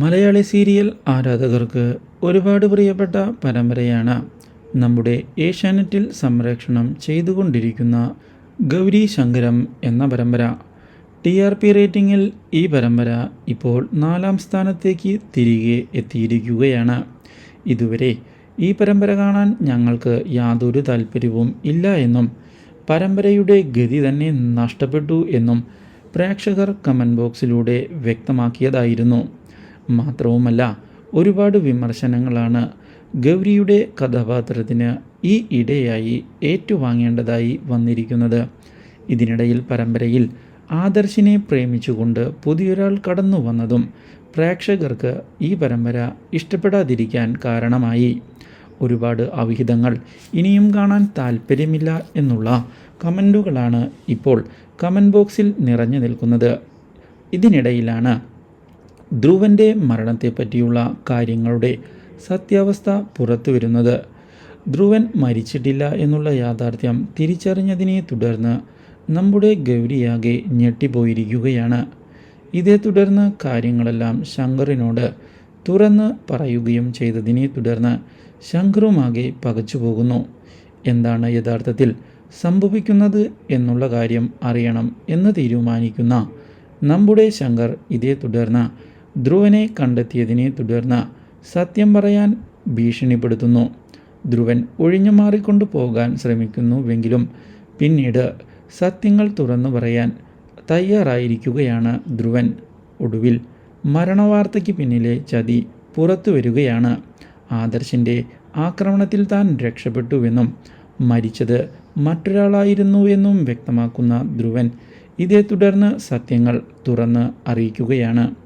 Malayali serial ആരാധകർക്ക് ഒരുപാട് പ്രിയപ്പെട്ട പരമ്പരയാണ്. നമ്മുടെ ഏഷ്യാനെറ്റിൽ സംരക്ഷണം ചെയ്തുകൊണ്ടിരിക്കുന്ന ഗൗരി ശങ്കരം എന്ന പരമ്പര. ടി ആർ പി റേറ്റിംഗിൽ ഈ പരമ്പര ഇപ്പോൾ നാലാം സ്ഥാനത്തേക്ക് തിരികെ എത്തിയിരിക്കുകയാണ്. ഇതുവരെ ഈ പരമ്പര കാണാൻ ഞങ്ങൾക്ക് യാതൊരു താല്പര്യവും ഇല്ല എന്നും പരമ്പരയുടെ ഗതി തന്നെ നഷ്ടപ്പെട്ടു എന്നും പ്രേക്ഷകർ കമന്റ് ബോക്സിലൂടെ വ്യക്തമാക്കിയതായിരുന്നു. മാത്രവുമല്ല ഒരുപാട് വിമർശനങ്ങളാണ് ഗൗരിയുടെ കഥാപാത്രത്തിന് ഈ ഇടയായി ഏറ്റുവാങ്ങേണ്ടതായി വന്നിരിക്കുന്നത്. ഇതിനിടയിൽ പരമ്പരയിൽ ആദർശിനെ പ്രേമിച്ചുകൊണ്ട് പുതിയൊരാൾ കടന്നു വന്നതും പ്രേക്ഷകർക്ക് ഈ പരമ്പര ഇഷ്ടപ്പെടാതിരിക്കാൻ കാരണമായി. ഒരുപാട് അവിഹിതങ്ങൾ ഇനിയും കാണാൻ താല്പര്യമില്ല എന്നുള്ള കമന്റുകളാണ് ഇപ്പോൾ കമന്റ് ബോക്സിൽ നിറഞ്ഞു നിൽക്കുന്നത്. ഇതിനിടയിലാണ് ധ്രുവന്റെ മരണത്തെപ്പറ്റിയുള്ള കാര്യങ്ങളുടെ സത്യാവസ്ഥ പുറത്തു വരുന്നത്. ധ്രുവൻ മരിച്ചിട്ടില്ല എന്നുള്ള യാഥാർത്ഥ്യം തിരിച്ചറിഞ്ഞതിനെ തുടർന്ന് നമ്മുടെ ഗൗരിയാകെ ഞെട്ടിപ്പോയിരിക്കുകയാണ്. ഇതേ തുടർന്ന് കാര്യങ്ങളെല്ലാം ശങ്കറിനോട് തുറന്ന് പറയുകയും ചെയ്തതിനെ തുടർന്ന് ശങ്കറുമാകെ പകച്ചു പോകുന്നു. എന്താണ് യഥാർത്ഥത്തിൽ സംഭവിക്കുന്നത് എന്നുള്ള കാര്യം അറിയണം എന്ന് തീരുമാനിക്കുന്ന നമ്മുടെ ശങ്കർ ഇതേ തുടർന്ന് ധ്രുവനെ കണ്ടെത്തിയതിനെ തുടർന്ന് സത്യം പറയാൻ ഭീഷണിപ്പെടുത്തുന്നു. ധ്രുവൻ ഒഴിഞ്ഞു മാറിക്കൊണ്ടു പോകാൻ ശ്രമിക്കുന്നുവെങ്കിലും പിന്നീട് സത്യങ്ങൾ തുറന്നു പറയാൻ തയ്യാറായിരിക്കുകയാണ് ധ്രുവൻ. ഒടുവിൽ മരണവാർത്തയ്ക്ക് പിന്നിലെ ചതി പുറത്തു വരികയാണ്. ആദർശിന്റെ ആക്രമണത്തിൽ താൻ രക്ഷപ്പെട്ടുവെന്നും മരിച്ചത് മറ്റൊരാളായിരുന്നുവെന്നും വ്യക്തമാക്കുന്ന ധ്രുവൻ ഇതേ തുടർന്ന് സത്യങ്ങൾ തുറന്ന് അറിയിക്കുകയാണ്.